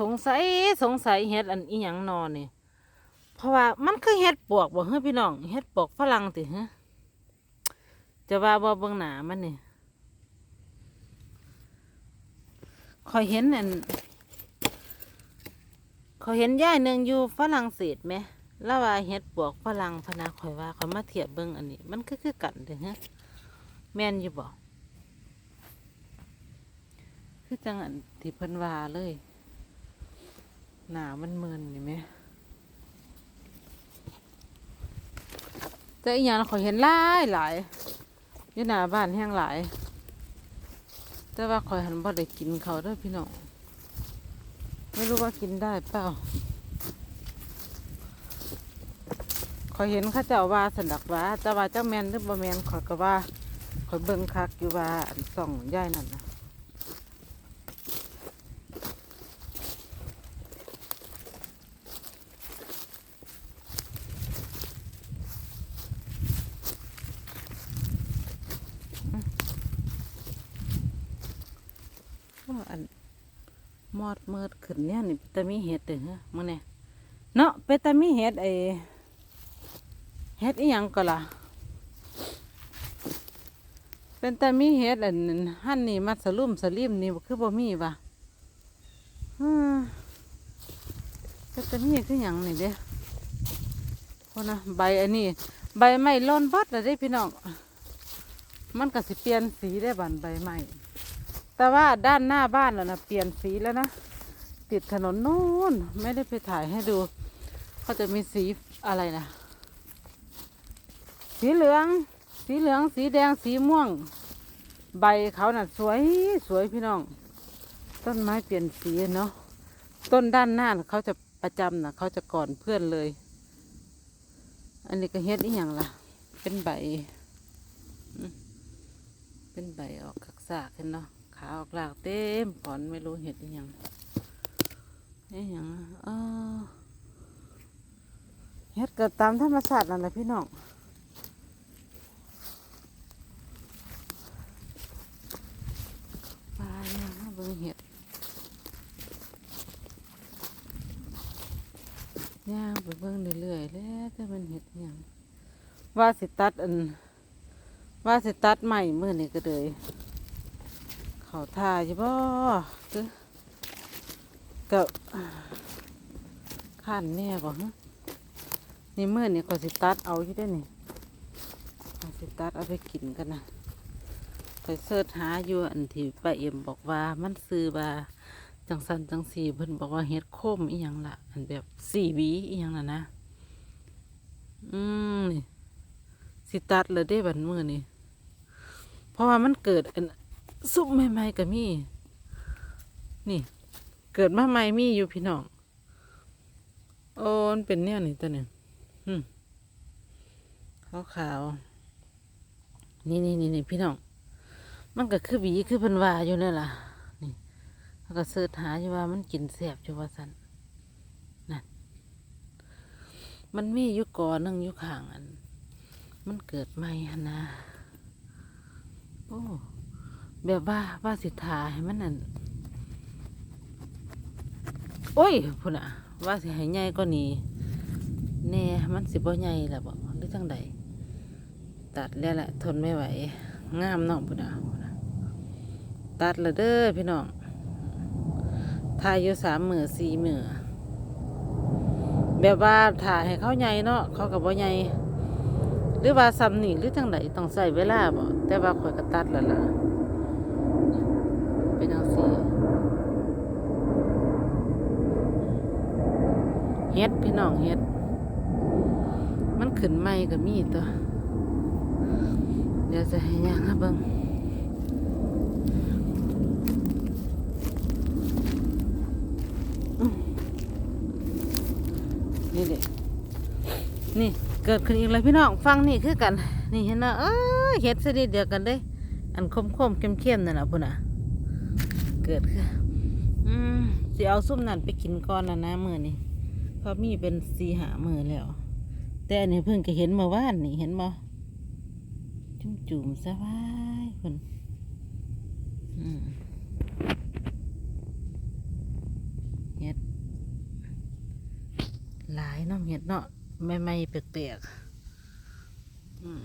สงสัยสงสัยเฮ็ดอันอีหยังนอนี่เพราะว่ามันคือเฮ็ดปวกบ่เฮ้พี่น้องเฮ็ดปวกฝรั่งติฮะจะว่าบ่เบิ่งหน้ามันนี่คอยเห็นอันคอยเห็นย่ายหนึ่งอยู่ฝรั่งเศสไหมแล้วว่าเฮ็ดปวกฝรั่งพนาคอยว่าคอยมาเทียบเบิ่งอันนี้ มันคือคือกันเด้อฮะแม่นอยู่บ่คือจังอันที่เพิ่นว่าเลย หนามันเมินนี่ไหมแต่อีกอย่างขอยเห็นหลายหลายอยู่หน้าบ้านแห้งหลาย แต่ว่าขอยหันบ่ได้กินเขาด้วยพี่น้องไม่รู้ว่ากินได้เปล่าขอยเห็นข้าเจ้าว่าสันดักว่าแต่ว่าเจ้าแมนหรือบ่แมนขอยก็ว่าขอยเบิ่งคักอยู่ว่าอันส่องย่ายนั่นนะ ว่าอันมอดเมิดขึ้นเนี่ยนี่แต่มีเห็ดเด้อฮะมื้อนี้เนาะเป็นต่มีเห็ดไอเห็ดอีหยังก็ล่ะเป็นต่มีเห็ดอันนั้นหั่นนี่มัดสลุ่มสลิมนี่บ่คือบ่มีวะอืมเป็นต่มีคือหยังนี่เด้อคนนะใบอันนี้ ใบไม้ล่อนบัดแล้วเด้พี่น้องมันก็สิเปลี่ยนสีได้บันใบไม้ แต่ว่าด้านหน้าบ้านแล้วนะเปลี่ยนสีแล้วนะ ติดถนนนู่นไม่ได้ไปถ่ายให้ดู เขาจะมีสีอะไรนะ สีเหลือง สีเหลือง สีแดง สีม่วง ใบเขาน่ะสวยสวยพี่น้อง ต้นไม้เปลี่ยนสีเนาะ ต้นด้านหน้าเขาจะประจำนะเขาจะก่อนเพื่อนเลย อันนี้ก็เฮ็ดอีหยังล่ะเป็นใบ เป็นใบออกกักซากขึ้นเนาะ ขาออกหลากเต็มผอนไม่รู้เห็ดยังเฮ็ดหยังเออเห็ดเกิดตามธรรมชาตินั่นแหละพี่น้องปลาเนี่ยเบิ่งเห็ดย่างไปเบิ่งเรื่อยๆแล้วแต่มันเห็ดยังว่าสิตัดอันว่าสิตัดใหม่เมื่อนี้ก็เลย เขาท่าใช่ป่ะคือกับขั้นแน่ก่อนนี่เมื่อนี่ก็สิตัดเอาอยู่ได้นี่ก็สิตัดเอาไปกินกันนะไปเสิร์ชหาอยู่อันที่ป้าเอ็มบอกว่ามันซื้อว่าจังสันจังสีเพิ่นบอกว่าเฮ็ดโคมอีหยังล่ะอันแบบสี่วีอีหยังล่ะนะ อืมนี่สิตัดเลยได้บันมือนี่เพราะว่ามันเกิดอัน ซุปใหม่ๆก็มี นี่ เกิดมาใหม่มีอยู่พี่น้อง โอ้มันเป็นเนี่ยนี่ตัวเนี่ยขาวขาวนี่นี่นี่นี่พี่น้อง มันก็คือหวีคือพันวาอยู่เนี่ยล่ะ นี่แล้วก็เสิร์ชหาอยู่ว่ามันกินแสบอยู่ว่าสันนั่น มันมีอยู่ก่อนนึงอยู่ข้างอัน มันเกิดใหม่นะโอ้ แบบว่าว่าสิทาให้มันนั่นโอ้ยพุ่นอะว่าสิให้ใหญ่ก็นี้แน่มันสิบ่ใหญ่ละบ่หรือจังใดตัดแล้วแหละทนไม่ไหว งามนาะพุ่นอะพุ่นน่ะตัดและเด้อพี่น้องทายอยู่สามมือสี่มือแบบว่าถ่ายให้เขาใหญ่เนาะเขากับบ่ใหญ่หรือว่าซ้ำนี่หรือจังใดต้องใส่เวลาบ่แต่ว่าข่อยก็ตัดแล้วล่ะ เป็นจังซี่เฮ็ดพี่น้องเฮ็ด มันขึ้นใหม่ก็มีตัว เดี๋ยวจะให้ย่างครับเบิ่งนี่เด็นี่เกิดขึ้นอีกแล้วพี่น้องฟังนี่คือกัน นี่เห็นนะเอ้ยเฮ็ดสนิดเดียวกันเด้ อันคมคมเข้มเข้มนั่นนะพุ่นน่ะ เกิดขึ้นอืมสิเอาซุ่มนั่นไปกินก่อนแล้วนะมือนี้เเขามีเป็นสีหามือแล้ว แต่อันนี้เพิ่งก็เห็นมาว่านนี่เห็นบ่จุ่มจุ่มสบายคนเห็ดหลายเนองเห็ดเนาะไม่ไม่เปียกๆอืม